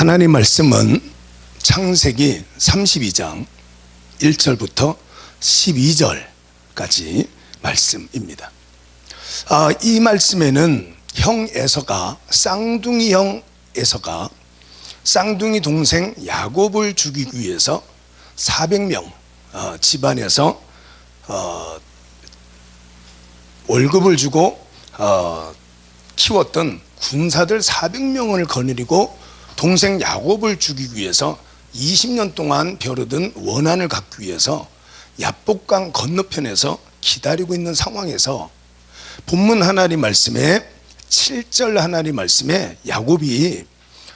하나님 말씀은 창세기 32장 1절부터 12절까지 말씀입니다. 아, 이 말씀에는 형 에서가 쌍둥이 형 에서가 쌍둥이 동생 야곱을 죽이기 위해서 400명 어, 집안에서 어, 월급을 주고 어, 키웠던 군사들 400명을 거느리고 동생 야곱을 죽이기 위해서 20년 동안 벼르던 원한을 갖기 위해서 야복강 건너편에서 기다리고 있는 상황에서 본문 하나님 말씀에 7절 하나님 말씀에 야곱이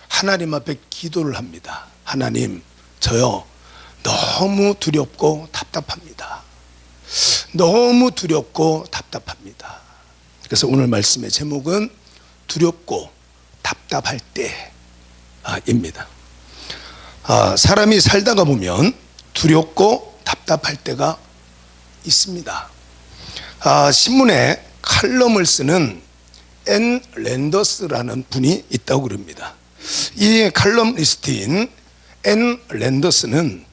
하나님 앞에 기도를 합니다. 하나님, 저요 너무 두렵고 답답합니다. 너무 두렵고 답답합니다. 그래서 오늘 말씀의 제목은 두렵고 답답할 때 입니다. 아, 사람이 살다가 보면 두렵고 답답할 때가 있습니다. 아, 신문에 칼럼을 쓰는 앤 랜더스라는 분이 있다고 그럽니다. 이 칼럼리스트인 앤 랜더스는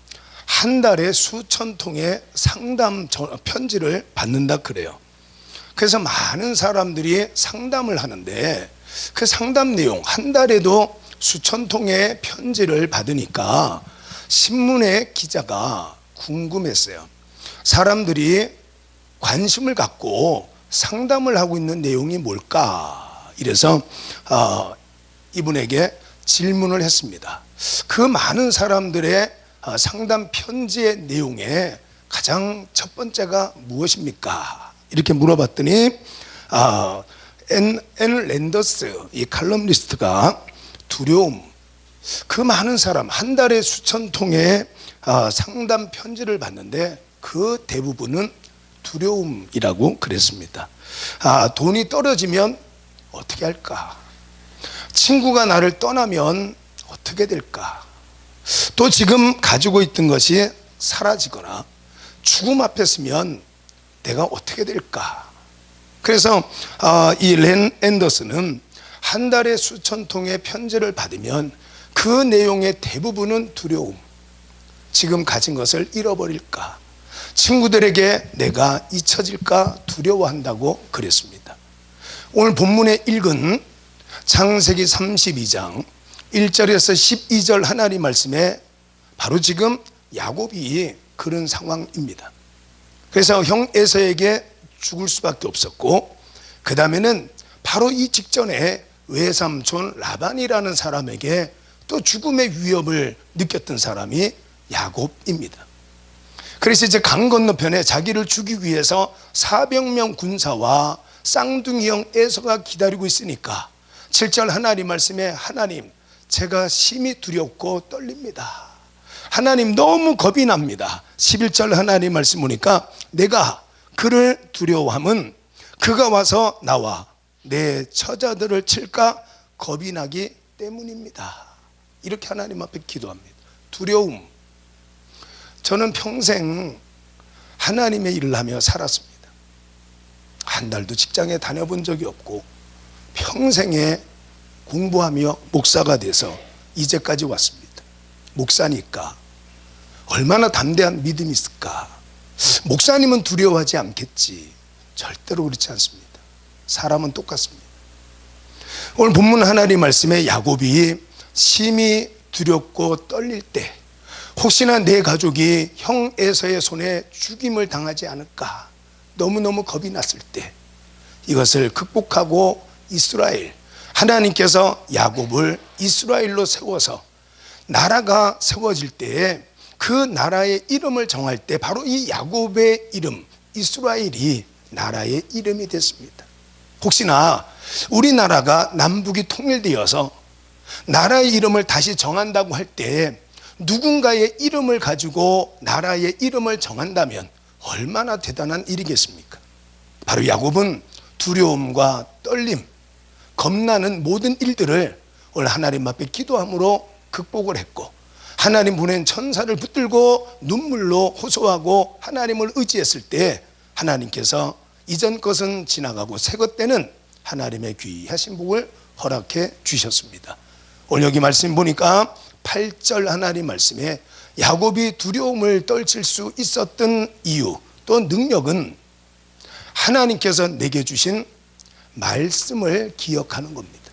한 달에 수천 통의 상담 저- 편지를 받는다 그래요. 그래서 많은 사람들이 상담을 하는데 그 상담 내용 한 달에도 수천 통의 편지를 받으니까 신문의 기자가 궁금했어요. 사람들이 관심을 갖고 상담을 하고 있는 내용이 뭘까? 이래서 어, 이분에게 질문을 했습니다. 그 많은 사람들의 어, 상담 편지의 내용에 가장 첫 번째가 무엇입니까? 이렇게 물어봤더니 아, 앤, 앤 랜더스 이 칼럼니스트가 두려움 그 많은 사람 한 달에 수천 통의 아, 상담 편지를 받는데 그 대부분은 두려움이라고 그랬습니다. 아, 돈이 떨어지면 어떻게 할까? 친구가 나를 떠나면 어떻게 될까? 또 지금 가지고 있던 것이 사라지거나 죽음 앞에 서면 내가 어떻게 될까? 그래서 아, 이렌 앤더슨은 한 달에 수천 통의 편지를 받으면 그 내용의 대부분은 두려움. 지금 가진 것을 잃어버릴까? 친구들에게 내가 잊혀질까 두려워한다고 그랬습니다. 오늘 본문에 읽은 창세기 32장 1절에서 12절 하나님 말씀에 바로 지금 야곱이 그런 상황입니다. 그래서 형 에서에게 죽을 수밖에 없었고 그 다음에는 바로 이 직전에 외삼촌 라반이라는 사람에게 또 죽음의 위협을 느꼈던 사람이 야곱입니다. 그래서 이제 강 건너편에 자기를 죽이기 위해서 400명 군사와 쌍둥이 형 에서가 기다리고 있으니까 7절 하나님 말씀에 하나님 제가 심히 두렵고 떨립니다. 하나님 너무 겁이 납니다. 11절 하나님 말씀 보니까 내가 그를 두려워함은 그가 와서 나와 내 처자들을 칠까 겁이 나기 때문입니다. 이렇게 하나님 앞에 기도합니다. 두려움. 저는 평생 하나님의 일을 하며 살았습니다. 한 달도 직장에 다녀본 적이 없고 평생에 공부하며 목사가 돼서 이제까지 왔습니다. 목사니까 얼마나 담대한 믿음이 있을까? 목사님은 두려워하지 않겠지. 절대로 그렇지 않습니다. 사람은 똑같습니다. 오늘 본문 하나님 말씀에 야곱이 심히 두렵고 떨릴 때 혹시나 내 가족이 형 에서의 손에 죽임을 당하지 않을까 너무너무 겁이 났을 때 이것을 극복하고 이스라엘 하나님께서 야곱을 이스라엘로 세워서 나라가 세워질 때에 그 나라의 이름을 정할 때 바로 이 야곱의 이름 이스라엘이 나라의 이름이 됐습니다. 혹시나 우리나라가 남북이 통일되어서 나라의 이름을 다시 정한다고 할 때 누군가의 이름을 가지고 나라의 이름을 정한다면 얼마나 대단한 일이겠습니까? 바로 야곱은 두려움과 떨림, 겁나는 모든 일들을 오늘 하나님 앞에 기도함으로 극복을 했고 하나님 보낸 천사를 붙들고 눈물로 호소하고 하나님을 의지했을 때 하나님께서 이전 것은 지나가고 새 것 때는 하나님의 귀하신 복을 허락해 주셨습니다. 오늘 여기 말씀 보니까 8절 하나님 말씀에 야곱이 두려움을 떨칠 수 있었던 이유 또 능력은 하나님께서 내게 주신 말씀을 기억하는 겁니다.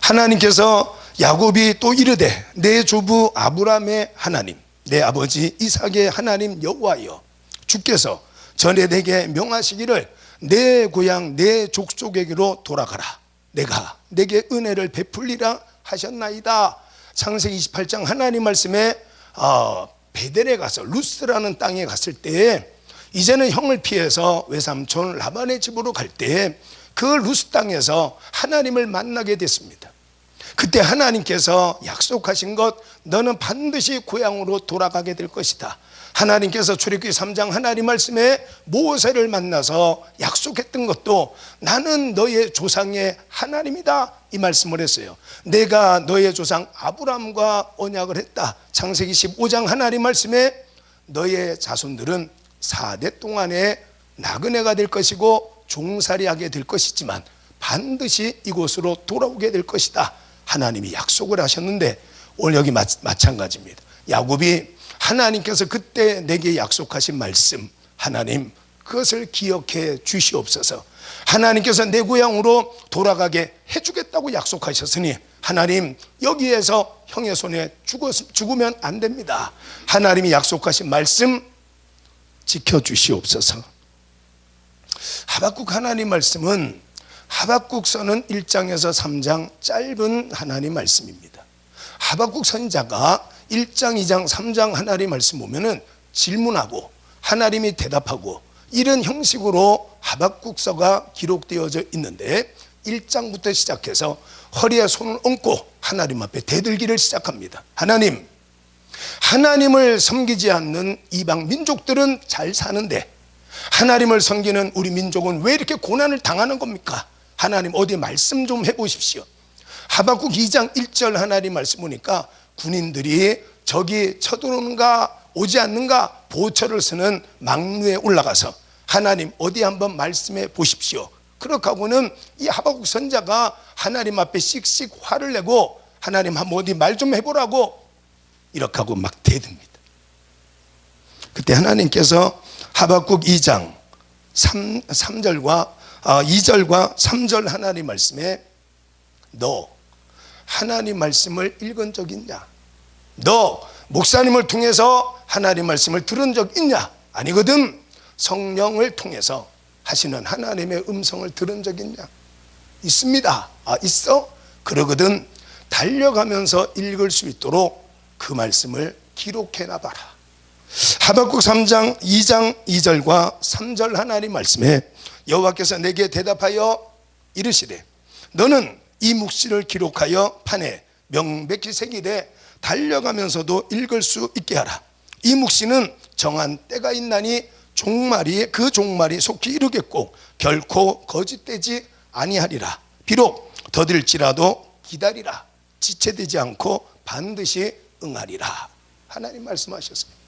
하나님께서 야곱이 또 이르되 내 조부 아브라함의 하나님 내 아버지 이삭의 하나님 여호와여 주께서 전에 내게 명하시기를 내 고향 내 족속에게로 돌아가라 내가 내게 은혜를 베풀리라 하셨나이다 창세기 28장 하나님 말씀에 어, 베델에 가서 루스라는 땅에 갔을 때 이제는 형을 피해서 외삼촌 라반의 집으로 갈 때 그 루스 땅에서 하나님을 만나게 됐습니다. 그때 하나님께서 약속하신 것 너는 반드시 고향으로 돌아가게 될 것이다. 하나님께서 출애굽기 3장 하나님 말씀에 모세를 만나서 약속했던 것도 나는 너의 조상의 하나님이다 이 말씀을 했어요. 내가 너의 조상 아브라함과 언약을 했다. 창세기 15장 하나님 말씀에 너의 자손들은 4대 동안에 나그네가 될 것이고 종살이하게 될 것이지만 반드시 이곳으로 돌아오게 될 것이다. 하나님이 약속을 하셨는데 오늘 여기 마, 마찬가지입니다. 야곱이 하나님께서 그때 내게 약속하신 말씀 하나님 그것을 기억해 주시옵소서. 하나님께서 내 고향으로 돌아가게 해주겠다고 약속하셨으니 하나님 여기에서 형의 손에 죽었, 죽으면 안 됩니다. 하나님이 약속하신 말씀 지켜 주시옵소서. 하박국 하나님 말씀은 하박국서는 1장에서 3장 짧은 하나님 말씀입니다. 하박국 선자가 1장, 2장, 3장 하나님 말씀 보면은 질문하고 하나님이 대답하고 이런 형식으로 하박국서가 기록되어져 있는데 1장부터 시작해서 허리에 손을 얹고 하나님 앞에 대들기를 시작합니다. 하나님, 하나님을 섬기지 않는 이방 민족들은 잘 사는데 하나님을 섬기는 우리 민족은 왜 이렇게 고난을 당하는 겁니까? 하나님 어디 말씀 좀 해보십시오. 하박국 2장 1절 하나님 말씀 보니까 군인들이 적이 쳐들어오는가 오지 않는가 보초를 쓰는 망루에 올라가서 하나님 어디 한번 말씀해 보십시오. 그렇게 하고는 이 하박국 선자가 하나님 앞에 씩씩 화를 내고 하나님 한번 어디 말 좀 해보라고 이렇게 하고 막 대듭니다. 그때 하나님께서 하박국 2장 3, 3절과 2절과 3절 하나님 말씀에 너 하나님 말씀을 읽은 적 있냐? 너 목사님을 통해서 하나님 말씀을 들은 적 있냐? 아니거든. 성령을 통해서 하시는 하나님의 음성을 들은 적 있냐? 있습니다. 아, 있어? 그러거든. 달려가면서 읽을 수 있도록 그 말씀을 기록해 놔봐라. 하박국 3장 2장 2절과 3절 하나님 말씀에 여호와께서 내게 대답하여 이르시되 너는 이 묵시를 기록하여 판에 명백히 새기되 달려가면서도 읽을 수 있게 하라. 이 묵시는 정한 때가 있나니 종말이 그 종말이 속히 이르겠고 결코 거짓되지 아니하리라. 비록 더딜지라도 기다리라. 지체되지 않고 반드시 응하리라. 하나님 말씀하셨습니다.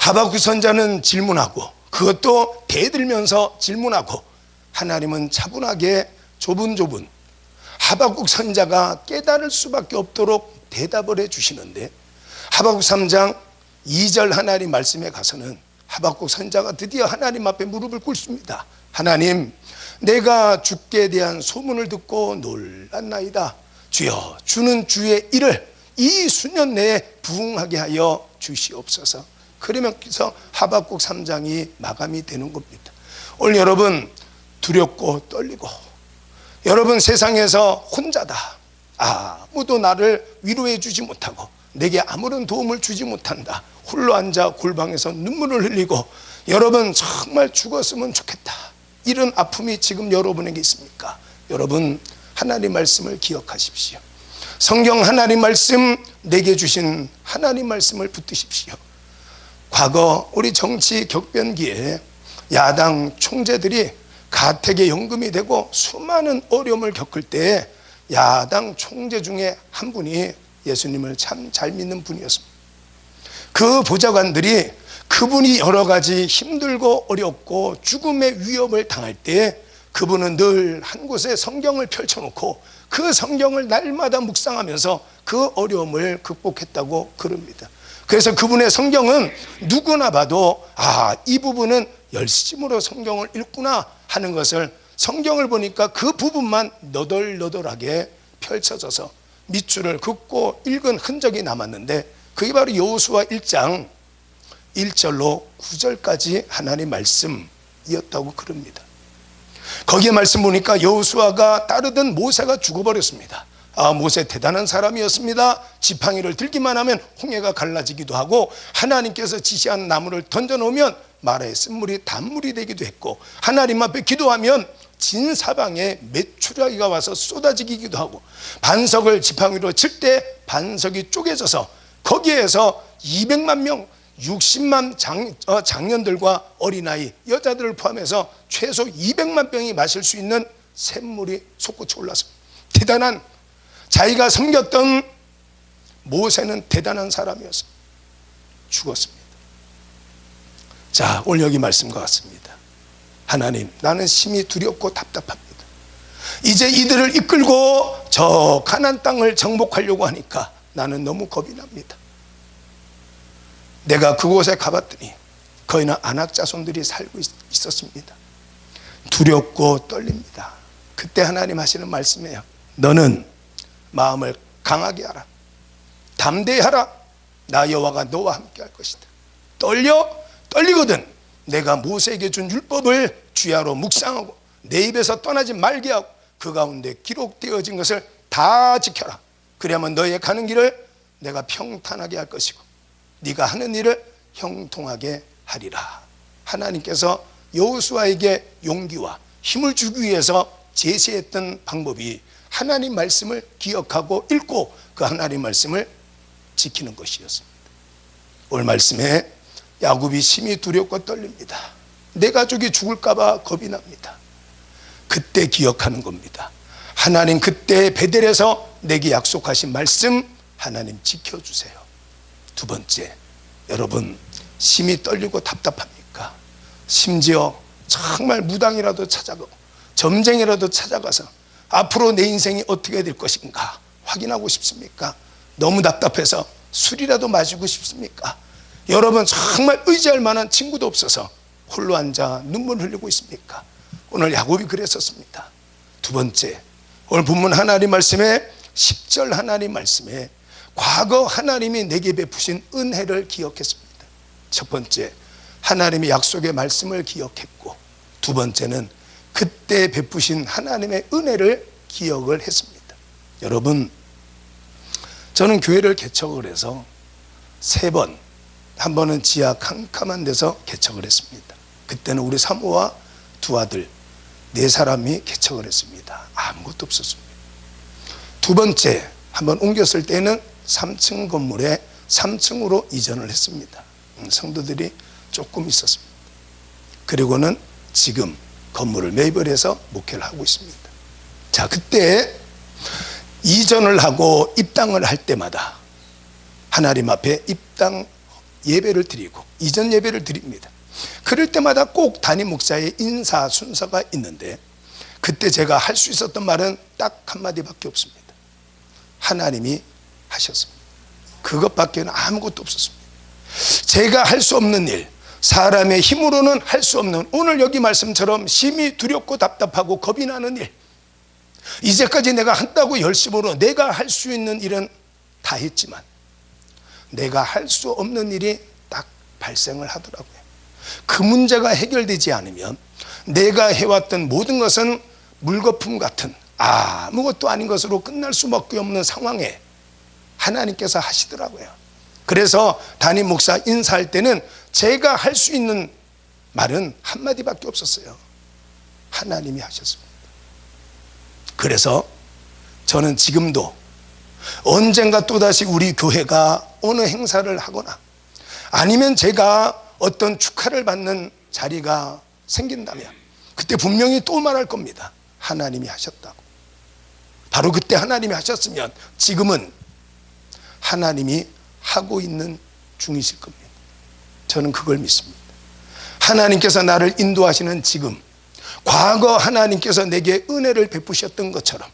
하박국 선자는 질문하고 그것도 대들면서 질문하고 하나님은 차분하게 조분조분 하박국 선자가 깨달을 수밖에 없도록 대답을 해 주시는데 하박국 3장 2절 하나님 말씀에 가서는 하박국 선자가 드디어 하나님 앞에 무릎을 꿇습니다. 하나님, 내가 주께 대한 소문을 듣고 놀랐나이다. 주여, 주는 주의 일을 이 수년 내에 부응하게 하여 주시옵소서. 그러면서 하박국 3장이 마감이 되는 겁니다. 오늘 여러분 두렵고 떨리고 여러분 세상에서 혼자다. 아무도 나를 위로해 주지 못하고 내게 아무런 도움을 주지 못한다. 홀로 앉아 골방에서 눈물을 흘리고 여러분 정말 죽었으면 좋겠다. 이런 아픔이 지금 여러분에게 있습니까? 여러분 하나님 말씀을 기억하십시오. 성경 하나님 말씀 내게 주신 하나님 말씀을 붙드십시오. 과거 우리 정치 격변기에 야당 총재들이 가택에 연금이 되고 수많은 어려움을 겪을 때 야당 총재 중에 한 분이 예수님을 참 잘 믿는 분이었습니다. 그 보좌관들이 그분이 여러 가지 힘들고 어렵고 죽음의 위협을 당할 때 그분은 늘 한 곳에 성경을 펼쳐놓고 그 성경을 날마다 묵상하면서 그 어려움을 극복했다고 그럽니다. 그래서 그분의 성경은 누구나 봐도 아, 이 부분은 열심으로 성경을 읽구나 하는 것을 성경을 보니까 그 부분만 너덜너덜하게 펼쳐져서 밑줄을 긋고 읽은 흔적이 남았는데 그게 바로 여호수아 1장 1절로 9절까지 하나님 말씀이었다고 그럽니다. 거기에 말씀 보니까 여호수아가 따르던 모세가 죽어버렸습니다. 아, 모세 대단한 사람이었습니다. 지팡이를 들기만 하면 홍해가 갈라지기도 하고 하나님께서 지시한 나무를 던져 놓으면 마라의 쓴물이 단물이 되기도 했고 하나님 앞에 기도하면 진 사방에 메추라기가 와서 쏟아지기도 하고 반석을 지팡 이로 칠 때 반석이 쪼개져서 거기에서 200만 명 60만 장, 어, 장년들과 어린아이 여자들을 포함해서 최소 200만 병이 마실 수 있는 샘물이 솟구쳐 올랐습니다. 대단한 자기가 섬겼던 모세는 대단한 사람이었습니다. 죽었습니다. 자, 오늘 여기 말씀과 같습니다. 하나님, 나는 심히 두렵고 답답합니다. 이제 이들을 이끌고 저 가난 땅을 정복하려고 하니까 나는 너무 겁이 납니다. 내가 그곳에 가봤더니 거기는 안악 자손들이 살고 있- 있었습니다. 두렵고 떨립니다. 그때 하나님 하시는 말씀이에요. 너는 마음을 강하게 하라. 담대히 하라. 나 여호와가 너와 함께 할 것이다. 떨려 떨리거든. 내가 모세에게 준 율법을 주야로 묵상하고 내 입에서 떠나지 말게 하고 그 가운데 기록되어진 것을 다 지켜라. 그래야만 너의 가는 길을 내가 평탄하게 할 것이고 네가 하는 일을 형통하게 하리라. 하나님께서 여호수아에게 용기와 힘을 주기 위해서 제시했던 방법이 하나님 말씀을 기억하고 읽고 그 하나님 말씀을 지키는 것이었습니다. 오늘 말씀에 야곱이 심히 두렵고 떨립니다. 내 가족이 죽을까봐 겁이 납니다. 그때 기억하는 겁니다. 하나님 그때 베델에서 내게 약속하신 말씀 하나님 지켜주세요. 두 번째, 여러분 심히 떨리고 답답합니까? 심지어 정말 무당이라도 찾아가고 점쟁이라도 찾아가서 앞으로 내 인생이 어떻게 될 것인가 확인하고 싶습니까? 너무 답답해서 술이라도 마시고 싶습니까? 여러분 정말 의지할 만한 친구도 없어서 홀로 앉아 눈물 흘리고 있습니까? 오늘 야곱이 그랬었습니다. 두 번째, 오늘 본문 하나님 말씀에 10절 하나님 말씀에 과거 하나님이 내게 베푸신 은혜를 기억했습니다. 첫 번째, 하나님의 약속의 말씀을 기억했고 두 번째는 그때 베푸신 하나님의 은혜를 기억을 했습니다. 여러분, 저는 교회를 개척을 해서 세 번, 한 번은 지하 캄캄한 데서 개척을 했습니다. 그때는 우리 사모와 두 아들 네 사람이 개척을 했습니다. 아무것도 없었습니다. 두 번째 한 번 옮겼을 때는 3층 건물에 3층으로 이전을 했습니다. 음, 성도들이 조금 있었습니다. 그리고는 지금 건물을 매입을 해서 목회를 하고 있습니다. 자, 그때 이전을 하고 입당을 할 때마다 하나님 앞에 입당 예배를 드리고 이전 예배를 드립니다. 그럴 때마다 꼭 담임 목사의 인사 순서가 있는데 그때 제가 할 수 있었던 말은 딱 한마디밖에 없습니다. 하나님이 하셨습니다. 그것밖에 아무것도 없었습니다. 제가 할 수 없는 일, 사람의 힘으로는 할 수 없는 오늘 여기 말씀처럼 심히 두렵고 답답하고 겁이 나는 일. 이제까지 내가 한다고 열심으로 내가 할 수 있는 일은 다 했지만 내가 할 수 없는 일이 딱 발생을 하더라고요. 그 문제가 해결되지 않으면 내가 해왔던 모든 것은 물거품 같은 아무것도 아닌 것으로 끝날 수밖에 없는 상황에 하나님께서 하시더라고요. 그래서 담임 목사 인사할 때는 제가 할 수 있는 말은 한마디밖에 없었어요. 하나님이 하셨습니다. 그래서 저는 지금도 언젠가 또다시 우리 교회가 어느 행사를 하거나 아니면 제가 어떤 축하를 받는 자리가 생긴다면 그때 분명히 또 말할 겁니다. 하나님이 하셨다고. 바로 그때 하나님이 하셨으면 지금은 하나님이 하고 있는 중이실 겁니다. 저는 그걸 믿습니다. 하나님께서 나를 인도하시는 지금 과거 하나님께서 내게 은혜를 베푸셨던 것처럼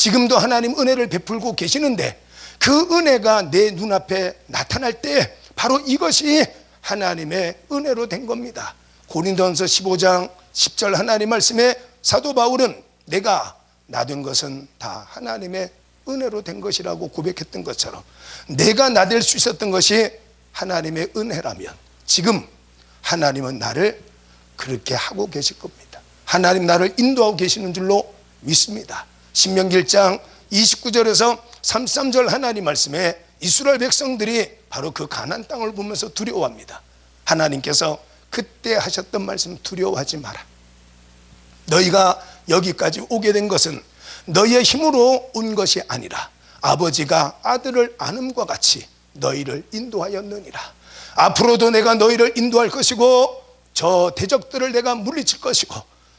지금도 하나님 은혜를 베풀고 계시는데 그 은혜가 내 눈앞에 나타날 때 바로 이것이 하나님의 은혜로 된 겁니다. 고린도전서 15장 10절 하나님 말씀에 사도 바울은 내가 나 된 것은 다 하나님의 은혜로 된 것이라고 고백했던 것처럼 내가 나 될 수 있었던 것이 하나님의 은혜라면 지금 하나님은 나를 그렇게 하고 계실 겁니다. 하나님 나를 인도하고 계시는 줄로 믿습니다. 신명기 1장 29절에서 33절 하나님 말씀에 이스라엘 백성들이 바로 그 가난 땅을 보면서 두려워합니다. 하나님께서 그때 하셨던 말씀 두려워하지 마라. 너희가 여기까지 오게 된 것은 너희의 힘으로 온 것이 아니라 아버지가 아들을 안음과 같이 너희를 인도하였느니라. 앞으로도 내가 너희를 인도할 것이고 저 대적들을 내가 물리칠 것이고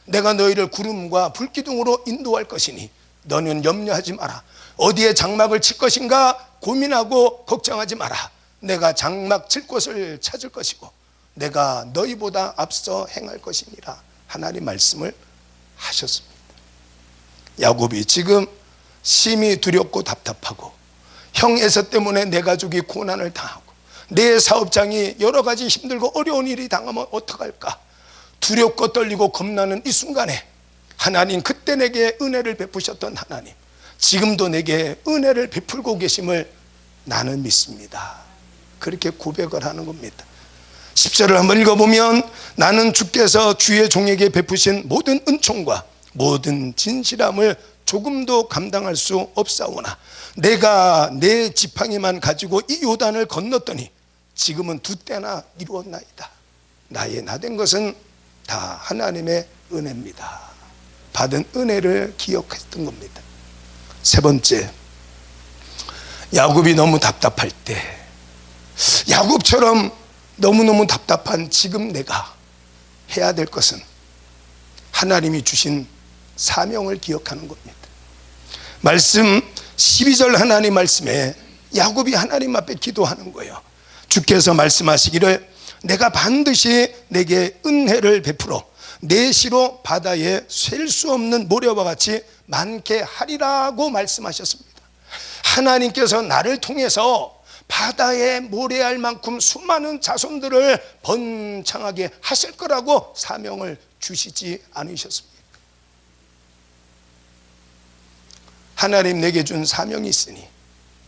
내가 너희를 구름과 불기둥으로 인도할 것이니 너는 염려하지 마라. 어디에 장막을 칠 것인가 고민하고 걱정하지 마라. 내가 장막 칠 곳을 찾을 것이고 내가 너희보다 앞서 행할 것이니라. 하나님 말씀을 하셨습니다. 야곱이 지금 심히 두렵고 답답하고 형 에서 때문에 내 가족이 고난을 당하고 내 사업장이 여러 가지 힘들고 어려운 일이 당하면 어떡할까? 두렵고 떨리고 겁나는 이 순간에 하나님 그때 내게 은혜를 베푸셨던 하나님 지금도 내게 은혜를 베풀고 계심을 나는 믿습니다. 그렇게 고백을 하는 겁니다. 10절을 한번 읽어보면 나는 주께서 주의 종에게 베푸신 모든 은총과 모든 진실함을 조금도 감당할 수 없사오나 내가 내 지팡이만 가지고 이 요단을 건넜더니 지금은 두 때나 이루었나이다. 나의 나 된 것은 다 하나님의 은혜입니다. 받은 은혜를 기억했던 겁니다. 세 번째, 야곱이 너무 답답할 때, 야곱처럼 너무너무 답답한 지금 내가 해야 될 것은 하나님이 주신 사명을 기억하는 겁니다. 말씀 12절 하나님 말씀에 야곱이 하나님 앞에 기도하는 거예요. 주께서 말씀하시기를 내가 반드시 내게 은혜를 베풀어 내 시로 바다에 셀 수 없는 모래와 같이 많게 하리라고 말씀하셨습니다. 하나님께서 나를 통해서 바다에 모래알 만큼 수많은 자손들을 번창하게 하실 거라고 사명을 주시지 않으셨습니까? 하나님 내게 준 사명이 있으니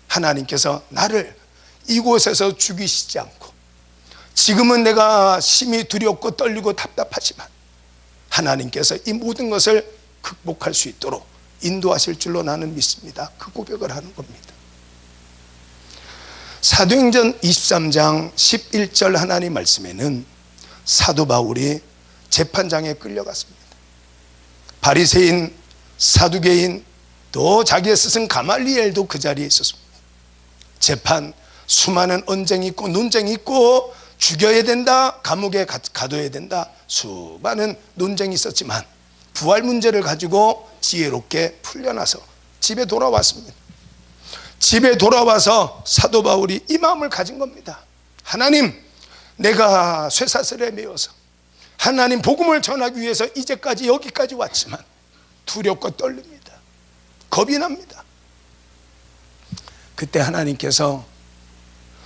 하나님께서 나를 이곳에서 죽이시지 않고 지금은 내가 심히 두렵고 떨리고 답답하지만 하나님께서 이 모든 것을 극복할 수 있도록 인도하실 줄로 나는 믿습니다. 그 고백을 하는 겁니다. 사도행전 23장 11절 하나님 말씀에는 사도 바울이 재판장에 끌려갔습니다. 바리새인, 사두개인, 또 자기의 스승 가말리엘도 그 자리에 있었습니다. 재판 수많은 언쟁이 있고 논쟁이 있고 죽여야 된다, 감옥에 가둬야 된다. 수많은 논쟁이 있었지만 부활 문제를 가지고 지혜롭게 풀려나서 집에 돌아왔습니다. 집에 돌아와서 사도 바울이 이 마음을 가진 겁니다. 하나님, 내가 쇠사슬에 매여서 하나님 복음을 전하기 위해서 이제까지 여기까지 왔지만 두렵고 떨립니다. 겁이 납니다. 그때 하나님께서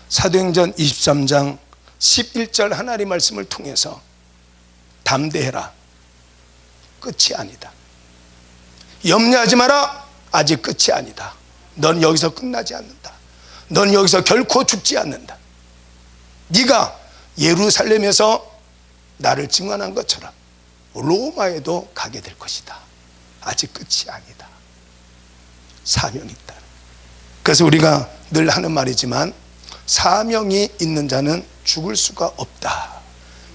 사도행전 23장 11절 하나님 말씀을 통해서 담대해라. 끝이 아니다. 염려하지 마라. 아직 끝이 아니다. 넌 여기서 끝나지 않는다. 넌 여기서 결코 죽지 않는다. 네가 예루살렘에서 나를 증언한 것처럼 로마에도 가게 될 것이다. 아직 끝이 아니다. 사명이 있다. 그래서 우리가 늘 하는 말이지만 사명이 있는 자는 죽을 수가 없다.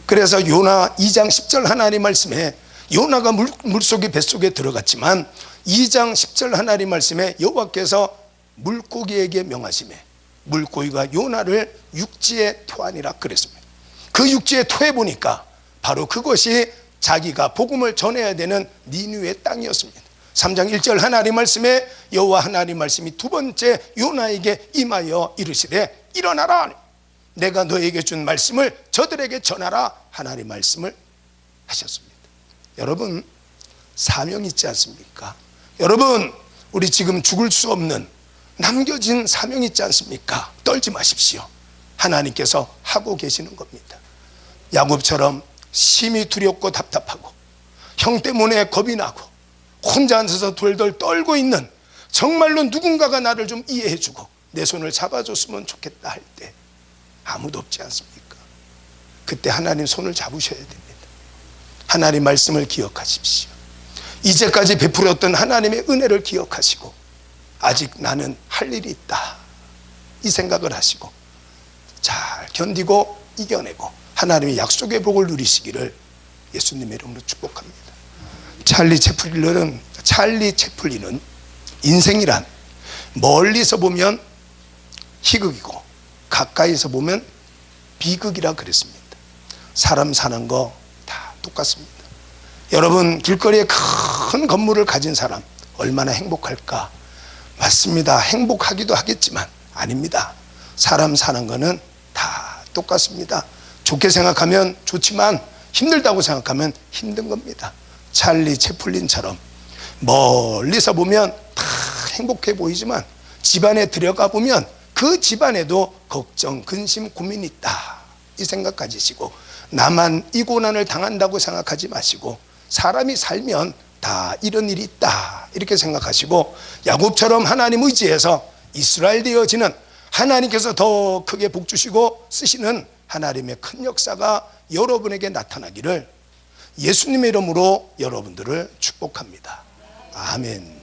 그래서 요나 2장 10절 하나님 말씀에 요나가 물, 물속에 뱃속에 들어갔지만 2장 10절 하나님 말씀에 여호와께서 물고기에게 명하심에 물고기가 요나를 육지에 토하니라 그랬습니다. 그 육지에 토해 보니까 바로 그것이 자기가 복음을 전해야 되는 니누의 땅이었습니다. 3장 1절 하나님 말씀에 여호와 하나님 말씀이 두 번째 요나에게 임하여 이르시되 일어나라 내가 너에게 준 말씀을 저들에게 전하라 하나님 말씀을 하셨습니다. 여러분 사명 있지 않습니까? 여러분 우리 지금 죽을 수 없는 남겨진 사명 있지 않습니까? 떨지 마십시오. 하나님께서 하고 계시는 겁니다. 야곱처럼 심히 두렵고 답답하고 형 때문에 겁이 나고 혼자 앉아서 돌돌 떨고 있는 정말로 누군가가 나를 좀 이해해주고 내 손을 잡아줬으면 좋겠다 할 때 아무도 없지 않습니까? 그때 하나님 손을 잡으셔야 됩니다. 하나님 말씀을 기억하십시오. 이제까지 베풀었던 하나님의 은혜를 기억하시고 아직 나는 할 일이 있다. 이 생각을 하시고 잘 견디고 이겨내고 하나님의 약속의 복을 누리시기를 예수님의 이름으로 축복합니다. 찰리 채플리는 찰리 채플리는 인생이란 멀리서 보면 희극이고 가까이서 보면 비극이라 그랬습니다. 사람 사는 거 다 똑같습니다. 여러분 길거리에 큰 건물을 가진 사람 얼마나 행복할까? 맞습니다. 행복하기도 하겠지만 아닙니다. 사람 사는 거는 다 똑같습니다. 좋게 생각하면 좋지만 힘들다고 생각하면 힘든 겁니다. 찰리 채플린처럼 멀리서 보면 다 행복해 보이지만 집안에 들어가 보면 그 집안에도 걱정, 근심, 고민이 있다. 이 생각 가지시고 나만 이 고난을 당한다고 생각하지 마시고 사람이 살면 다 이런 일이 있다. 이렇게 생각하시고 야곱처럼 하나님 의지해서 이스라엘 되어지는 하나님께서 더 크게 복 주시고 쓰시는 하나님의 큰 역사가 여러분에게 나타나기를 예수님의 이름으로 여러분들을 축복합니다. 아멘.